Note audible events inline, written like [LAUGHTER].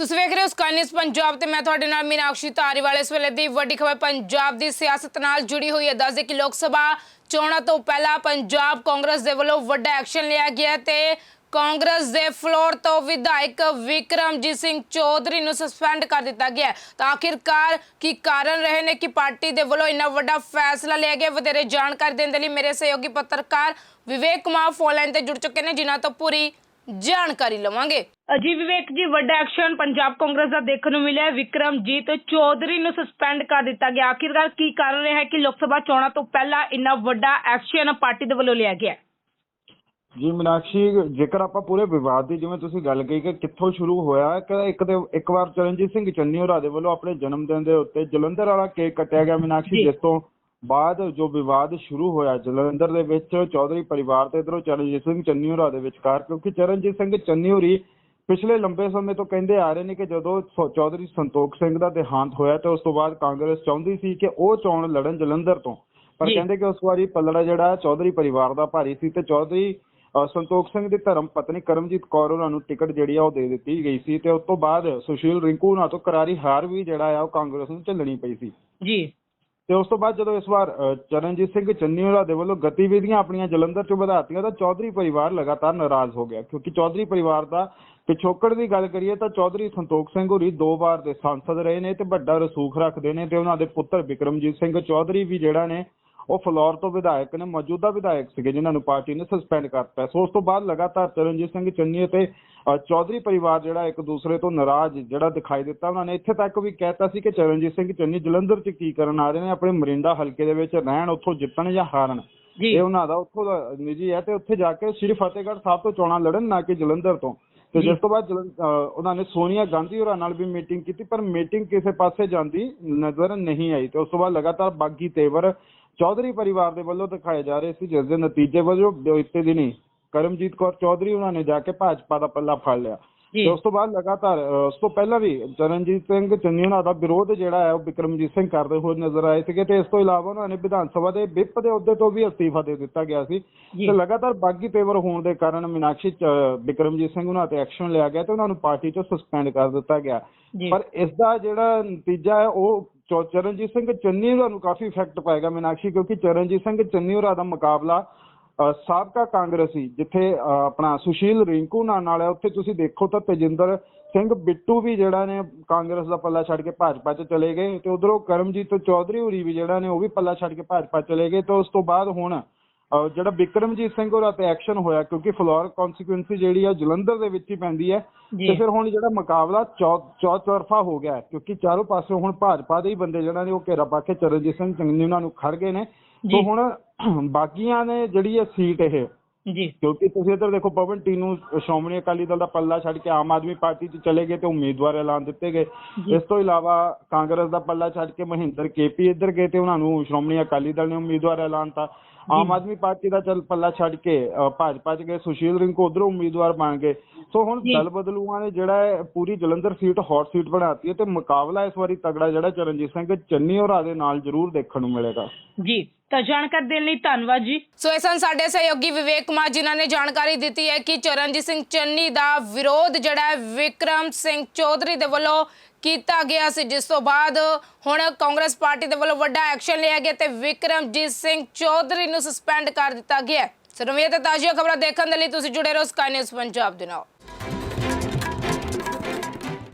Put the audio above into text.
ਤੁਸੀਂ ਵੇਖ ਰਹੇ ਹੋ ਸਕਾਈ ਪੰਜਾਬ ਤੇ ਮੈਂ ਤੁਹਾਡੇ ਨਾਲ ਮੀਨਾਕਸ਼ੀ ਧਾਰੀਵਾਲ ਇਸ ਵੇਲੇ ਦੀ ਵੱਡੀ ਖਬਰ ਪੰਜਾਬ ਦੀ ਸਿਆਸਤ ਨਾਲ ਜੁੜੀ ਹੋਈ ਹੈ। ਦੱਸਦੇ ਕਿ ਲੋਕ ਸਭਾ ਚੋਣਾਂ ਤੋਂ ਪਹਿਲਾਂ ਪੰਜਾਬ ਕਾਂਗਰਸ ਦੇ ਵੱਲੋਂ ਵੱਡਾ ਐਕਸ਼ਨ ਲਿਆ ਗਿਆ ਤੇ ਕਾਂਗਰਸ ਦੇ ਫਲੋਰ ਤੋਂ ਵਿਧਾਇਕ ਵਿਕਰਮਜੀਤ ਸਿੰਘ ਚੌਧਰੀ ਨੂੰ ਸਸਪੈਂਡ ਕਰ ਦਿੱਤਾ ਗਿਆ ਤਾਂ ਆਖਿਰਕਾਰ ਕੀ ਕਾਰਨ ਰਹੇ ਨੇ ਕਿ ਪਾਰਟੀ ਦੇ ਵੱਲੋਂ ਇੰਨਾ ਵੱਡਾ ਫੈਸਲਾ ਲਿਆ ਗਿਆ, ਵਧੇਰੇ ਜਾਣਕਾਰੀ ਦੇਣ ਦੇ ਲਈ ਮੇਰੇ ਸਹਿਯੋਗੀ ਪੱਤਰਕਾਰ ਵਿਵੇਕ ਕੁਮਾਰ ਫੋਨਲਾਈਨ ਤੇ ਜੁੜ ਚੁੱਕੇ ਨੇ, ਜਿਨ੍ਹਾਂ ਤੋਂ ਪੂਰੀ ਜਾਣਕਾਰੀ ਲਵਾਂਗੇ ਅਜੀ ਵਿਵੇਕ ਜੀ ਵੱਡਾ ਐਕਸ਼ਨ ਪੰਜਾਬ ਕਾਂਗਰਸ ਦਾ ਦੇਖਣ ਨੂੰ ਮਿਲਿਆ ਹੈ। ਵਿਕਰਮਜੀਤ ਚੌਧਰੀ ਨੂੰ ਸਸਪੈਂਡ ਕਰ ਦਿੱਤਾ ਗਿਆ ਆਖਿਰਕਾਰ ਕੀ ਕਾਰਨ ਰਿਹਾ ਹੈ ਕਿ ਲੋਕ ਸਭਾ ਚੋਣਾਂ ਤੋਂ ਪਹਿਲਾਂ ਇੰਨਾ ਵੱਡਾ ਐਕਸ਼ਨ ਪਾਰਟੀ ਦੇ ਵੱਲੋਂ ਲਿਆ ਗਿਆ ਹੈ? ਜੀ ਮੀਨਾਕਸ਼ੀ ਜੇਕਰ ਆਪਾਂ ਪੂਰੇ ਵਿਵਾਦ ਦੀ ਜਿਵੇਂ ਤੁਸੀਂ ਗੱਲ ਕਹੀ ਕਿ ਕਿੱਥੋਂ ਸ਼ੁਰੂ ਹੋਇਆ ਕਿ ਇੱਕ ਤੇ ਇੱਕ ਵਾਰ ਚਰਨਜੀਤ ਸਿੰਘ ਚੰਨੀ ਹੋਰਾਂ ਦੇ ਵੱਲੋਂ ਆਪਣੇ ਜਨਮ ਦਿਨ ਦੇ ਉੱਤੇ ਜਲੰਧਰ ਵਾਲਾ ਕੇਕ ਕੱਟਿਆ ਗਿਆ ਮੀਨਾਕਸ਼ੀ ਜੀ। ਜਿਸ ਤੋਂ ਬਾਅਦ ਜੋ ਵਿਵਾਦ ਸ਼ੁਰੂ ਹੋਇਆ ਜਲੰਧਰ ਦੇ ਵਿੱਚ ਚੌਧਰੀ ਪਰਿਵਾਰ ਤੇ ਇਧਰੋਂ ਚਰਨਜੀਤ ਸਿੰਘ ਚੰਨੀ ਹੋਰਾਂ ਦੇ ਵਿਚਕਾਰ ਕਿਉਂਕਿ ਚਰਨਜੀਤ ਸਿੰਘ ਚੰਨੀ ਹੋਰੀ ਪਿਛਲੇ ਲੰਬੇ ਸਮੇਂ ਤੋਂ ਕਹਿੰਦੇ ਆ ਰਹੇ ਨੇ ਕਿ ਜਦੋਂ ਚੌਧਰੀ ਸੰਤੋਖ ਸਿੰਘ ਦਾ ਦੇਹਾਂਤ ਹੋਇਆ ਤੇ ਉਸ ਤੋਂ ਬਾਅਦ ਕਾਂਗਰਸ ਚਾਹੁੰਦੀ ਸੀ ਕਿ ਉਹ ਚੋਣ ਲੜਨ ਜਲੰਧਰ ਤੋਂ। ਪਰ। ਕਹਿੰਦੇ ਕਿ ਉਸ ਵਾਰੀ ਪੱਲੜਾ ਜਿਹੜਾ ਚੌਧਰੀ ਪਰਿਵਾਰ ਦਾ ਭਾਰੀ ਸੀ ਤੇ ਚੌਧਰੀ ਸੰਤੋਖ ਸਿੰਘ ਦੀ ਧਰਮ ਪਤਨੀ ਕਰਮਜੀਤ ਕੌਰ ਉਹਨਾਂ ਨੂੰ ਟਿਕਟ ਜਿਹੜੀ ਆ ਉਹ ਦੇ ਦਿੱਤੀ ਗਈ ਸੀ ਤੇ ਉਸ ਤੋਂ ਬਾਅਦ ਸੁਸ਼ੀਲ ਰਿੰਕੂ ਨਾਲ ਤੋਂ ਕਰਾਰੀ ਹਾਰ ਵੀ ਜਿਹੜਾ ਆ ਉਹ ਕਾਂਗਰਸ ਨੂੰ ਝੱਲਣੀ ਪਈ ਸੀ। ਜੀ। ਤੇ ਉਸ ਤੋਂ ਬਾਅਦ ਜਦੋਂ ਇਸ ਵਾਰ ਚਰਨਜੀਤ ਸਿੰਘ ਚੰਨੀ ਹੋਰਾਂ ਦੇ ਵੱਲੋਂ ਗਤੀਵਿਧੀਆਂ ਆਪਣੀਆਂ ਜਲੰਧਰ 'ਚ ਵਧਾਤੀਆਂ, ਤਾਂ ਚੌਧਰੀ ਪਰਿਵਾਰ ਲਗਾਤਾਰ ਨਾਰਾਜ਼ ਹੋ ਗਿਆ। ਕਿਉਂਕਿ ਚੌਧਰੀ ਪਰਿਵਾਰ ਦਾ ਪਿਛੋਕੜ ਦੀ ਗੱਲ ਕਰੀਏ ਤਾਂ ਚੌਧਰੀ ਸੰਤੋਖ ਸਿੰਘ ਹੋਰੀ ਦੋ ਵਾਰ ਦੇ ਸੰਸਦ ਰਹੇ ਨੇ ਤੇ ਵੱਡਾ ਰਸੂਖ ਰੱਖਦੇ ਨੇ ਤੇ ਉਹਨਾਂ ਦੇ ਪੁੱਤਰ ਵਿਕਰਮਜੀਤ ਸਿੰਘ ਚੌਧਰੀ ਵੀ ਜਿਹੜਾ ਨੇ ਉਹ ਫਲੋਰ ਤੋਂ ਵਿਧਾਇਕ ਨੇ ਮੌਜੂਦਾ ਵਿਧਾਇਕ ਸੀਗੇ ਜਿਨ੍ਹਾਂ ਨੂੰ ਪਾਰਟੀ ਨੇ ਸਸਪੈਂਡ ਕਰਤਾ। ਸੋ ਉਸ ਤੋਂ ਬਾਅਦ ਲਗਾਤਾਰ ਚਰਨਜੀਤ ਸਿੰਘ ਚੰਨੀ ਅਤੇ ਚੌਧਰੀ ਪਰਿਵਾਰ ਜਿਹੜਾ ਇੱਕ ਦੂਸਰੇ ਤੋਂ ਨਾਰਾਜ਼ ਜਿਹੜਾ ਦਿਖਾਈ ਦਿੱਤਾ ਉਹਨਾਂ ਨੇ ਇੱਥੇ ਤੱਕ ਵੀ ਕਹਿਤਾ ਸੀ ਕਿ ਚਰਨਜੀਤ ਸਿੰਘ ਚੰਨੀ ਜਲੰਧਰ 'ਚ ਕੀ ਕਰਨ ਆ ਰਹੇ ਨੇ ਆਪਣੇ ਮਰਿੰਡਾ ਹਲਕੇ ਦੇ ਵਿੱਚ ਰਹਿਣ ਉੱਥੋਂ ਜਿੱਤਣ ਜਾਂ ਹਾਰਨ। ਇਹ ਉਹਨਾਂ ਦਾ ਉੱਥੋਂ ਦਾ ਨਿੱਜੀ ਹੈ ਤੇ ਉੱਥੇ ਜਾ ਕੇ ਸ੍ਰੀ ਫਤਿਹਗੜ੍ਹ ਸਾਹਿਬ ਤੋਂ ਚੋਣਾਂ ਲੜਨ ਨਾ ਕਿ ਜਲੰਧਰ ਤੋਂ। ਤੇ। ਜਿਸ ਤੋਂ ਬਾਅਦ ਉਹਨਾਂ ਨੇ ਸੋਨੀਆ ਗਾਂਧੀ ਹੋਰਾਂ ਨਾਲ ਵੀ ਮੀਟਿੰਗ ਕੀਤੀ ਪਰ ਮੀਟਿੰਗ ਕਿਸੇ ਪਾਸੇ ਜਾਂਦੀ ਨਜ਼ਰ ਨਹੀਂ ਆਈ ਤੇ ਉਸ ਤੋਂ ਬਾਅਦ ਲਗਾਤਾਰ ਬਾਗੀ ਤੇਵਰ ਚੌਧਰੀ ਪਰਿਵਾਰ ਦੇ ਵੱਲੋਂ ਦਿਖਾਏ ਜਾ ਰਹੇ ਸੀ ਜਿਸ ਦੇ ਨਤੀਜੇ ਵਜੋਂ ਬੀਤੇ ਦਿਨੀ ਕਰਮਜੀਤ ਕੌਰ ਚੌਧਰੀ ਉਹਨਾਂ ਨੇ ਜਾ ਕੇ ਭਾਜਪਾ ਦਾ ਪੱਲਾ ਫੜ ਲਿਆ। ਤੇ ਉਸ ਤੋਂ ਬਾਅਦ ਲਗਾਤਾਰ ਉਸ ਤੋਂ ਪਹਿਲਾਂ ਵੀ ਚਰਨਜੀਤ ਸਿੰਘ ਚੰਨੀ ਉਹਨਾਂ ਦਾ ਵਿਰੋਧ ਜਿਹੜਾ ਹੈ ਉਹ ਵਿਕਰਮਜੀਤ ਸਿੰਘ ਕਰਦੇ ਹੋਏ ਨਜ਼ਰ ਆਏ ਸੀਗੇ ਤੇ ਇਸ ਤੋਂ ਇਲਾਵਾ ਉਹਨਾਂ ਨੇ ਵਿਧਾਨ ਸਭਾ ਦੇ ਵਿਪ ਦੇ ਅਹੁਦੇ ਤੋਂ ਵੀ ਅਸਤੀਫਾ ਦੇ ਦਿੱਤਾ ਗਿਆ ਸੀ। ਤੇ ਲਗਾਤਾਰ ਬਾਗੀ ਤੇਵਰ ਹੋਣ ਦੇ ਕਾਰਨ ਮੀਨਾਕਸ਼ੀ ਚ- ਵਿਕਰਮਜੀਤ ਸਿੰਘ ਉਹਨਾਂ ਤੇ ਐਕਸ਼ਨ ਲਿਆ ਗਿਆ ਤੇ ਉਹਨਾਂ ਨੂੰ ਪਾਰਟੀ ਤੋਂ ਸਸਪੈਂਡ ਕਰ ਦਿੱਤਾ ਗਿਆ। ਪਰ ਇਸ ਦਾ ਜਿਹੜਾ ਨਤੀਜਾ ਹੈ ਉਹ ਚੌ- ਚਰਨਜੀਤ ਸਿੰਘ ਚੰਨੀ ਹੋਰਾਂ ਨੂੰ ਕਾਫੀ ਇਫੈਕਟ ਪਾਏਗਾ ਮੀਨਾਕਸ਼ੀ ਕਿਉਂਕਿ ਚਰਨਜੀਤ ਸਿੰਘ ਚੰਨੀ ਹੋਰਾਂ ਦਾ ਮੁਕਾਬਲਾ ਅ, ਸਾਬਕਾ ਕਾਂਗਰਸੀ ਜਿੱਥੇ ਅ, ਆਪਣਾ ਸੁਸ਼ੀਲ ਰਿੰਕੂ ਨਾਲ ਹੈ ਉੱਥੇ ਤੁਸੀਂ ਦੇਖੋ ਤਾਂ ਤੇਜਿੰਦਰ ਸਿੰਘ ਬਿੱਟੂ ਵੀ ਜਿਹੜਾ ਨੇ ਕਾਂਗਰਸ ਦਾ ਪੱਲਾ ਛੱਡ ਕੇ ਭਾਜਪਾ 'ਚ ਚਲੇ ਗਏ ਤੇ ਉਧਰੋਂ ਕਰਮਜੀਤ ਚੌਧਰੀ ਹੋਰੀ ਵੀ ਜਿਹੜਾ ਨੇ ਉਹ ਵੀ ਪੱਲਾ ਛੱਡ ਕੇ ਭਾਜਪਾ ਚਲੇ ਗਏ ਤੇ ਉਸ ਤੋਂ ਬਾਅਦ ਹੁਣ ਜਿਹੜਾ ਵਿਕਰਮਜੀਤ ਸਿੰਘ ਹੋਰਾਂ ਤੇ ਐਕਸ਼ਨ ਹੋਇਆ ਕਿਉਂਕਿ ਫਲੋਰ ਕਨਸਟੀਟੂਐਂਸੀ ਜਿਹੜੀ ਆ ਜਲੰਧਰ ਦੇ ਵਿੱਚ ਹੀ ਪੈਂਦੀ ਹੈ। ਤੇ ਫਿਰ ਹੁਣ ਜਿਹੜਾ ਮੁਕਾਬਲਾ ਚੌ ਚੌਤਰਫਾ ਹੋ ਗਿਆ ਕਿਉਂਕਿ ਚਾਰੋਂ ਪਾਸੇ ਹੁਣ ਭਾਜਪਾ ਦੇ ਹੀ ਬੰਦੇ ਜਿਹੜਾ ਨੇ ਉਹ ਘੇਰਾ ਪਾ ਕੇ ਚਰਨਜੀਤ ਸਿੰਘ ਚੰਨੀ ਉਹਨਾਂ ਨੂੰ ਖੜ ਗਏ ਨੇ। ਸੋ ਹੁਣ [CLEARS THROAT] ਬਾਕੀਆਂ ਨੇ ਜਿਹੜੀ ਇਹ ਸੀਟ ਇਹ ਜੀ ਕਿਉਂਕਿ ਤੁਸੀਂ ਇੱਧਰ ਦੇਖੋ ਪਵਨ ਟੀਨੂ ਸ਼੍ਰੋਮਣੀ ਅਕਾਲੀ ਦਲ ਦਾ ਪੱਲਾ ਛੱਡ ਕੇ ਆਮ ਆਦਮੀ ਪਾਰਟੀ 'ਚ ਚਲੇ ਗਏ ਤੇ ਉਮੀਦਵਾਰ ਐਲਾਨ ਦਿੱਤੇ ਗਏ। ਇਸ ਤੋਂ ਇਲਾਵਾ ਕਾਂਗਰਸ ਦਾ ਪੱਲਾ ਛੱਡ ਕੇ ਮਹਿੰਦਰ ਕੇਪੀ ਇੱਧਰ ਗਏ ਤੇ ਉਹਨਾਂ ਨੂੰ ਸ਼੍ਰੋਮਣੀ ਅਕਾਲੀ ਦਲ ਨੇ ਉਮੀਦਵਾਰ ਐਲਾਨਤਾ ਆਮ ਆਦਮੀ ਪਾਰਟੀ ਦਾ ਚੱਲ ਪੱਲਾ ਛੱਡ ਕੇ ਭਾਜਪਾ 'ਚ ਗਏ ਸੁਸ਼ੀਲ ਰਿੰਕੂ ਉਧਰੋਂ ਉਮੀਦਵਾਰ ਬਣ ਗਏ। ਸੋ ਹੁਣ। ਦਲ ਬਦਲੂਆਂ ਨੇ ਜਿਹੜਾ ਹੈ ਪੂਰੀ ਜਲੰਧਰ ਸੀਟ ਹੌਟ ਸੀਟ ਬਣਾਤੀ ਹੈ ਤੇ ਮੁਕਾਬਲਾ ਇਸ ਵਾਰੀ ਤਗੜਾ ਜਿਹੜਾ ਚਰਨਜੀਤ ਸਿੰਘ ਚੰਨੀ ਹੋਰਾਂ ਦੇ ਨਾਲ ਜ਼ਰੂਰ ਦੇਖਣ ਨੂੰ ਮਿਲੇਗਾ। ਜੀ। ਤਾਂ ਜਾਣਕਾਰੀ ਦੇਣ ਲਈ ਧੰਨਵਾਦ ਜੀ। ਸੋ ਇਹ ਸਨ ਸਾਡੇ ਸਹਿਯੋਗੀ ਵਿਵੇਕ ਕੁਮਾਰ ਜਿਨ੍ਹਾਂ ਨੇ ਜਾਣਕਾਰੀ ਦਿੱਤੀ ਹੈ ਕਿ ਚਰਨਜੀਤ ਸਿੰਘ ਚੰਨੀ ਦਾ ਵਿਰੋਧ ਜਿਹੜਾ ਹੈ ਵਿਕਰਮ ਸਿੰਘ ਚੌਧਰੀ ਦੇ ਵੱਲੋਂ ਕੀਤਾ ਗਿਆ ਸੀ, ਜਿਸ ਤੋਂ ਬਾਅਦ ਹੁਣ ਕਾਂਗਰਸ ਪਾਰਟੀ ਦੇ ਵੱਲੋਂ ਵੱਡਾ ਐਕਸ਼ਨ ਲਿਆ ਗਿਆ ਤੇ ਵਿਕਰਮਜੀਤ ਸਿੰਘ ਚੌਧਰੀ ਨੂੰ ਸਸਪੈਂਡ ਕਰ ਦਿੱਤਾ ਗਿਆ ਹੈ। ਸੋ ਨਵੀਆਂ ਤੇ ਤਾਜ਼ੀਆਂ ਖਬਰਾਂ ਦੇਖਣ ਦੇ ਲਈ ਤੁਸੀਂ ਜੁੜੇ ਰਹੋ ਸਕਾਈ ਨਿਊਜ਼ ਪੰਜਾਬ ਦੇ ਨਾਲ।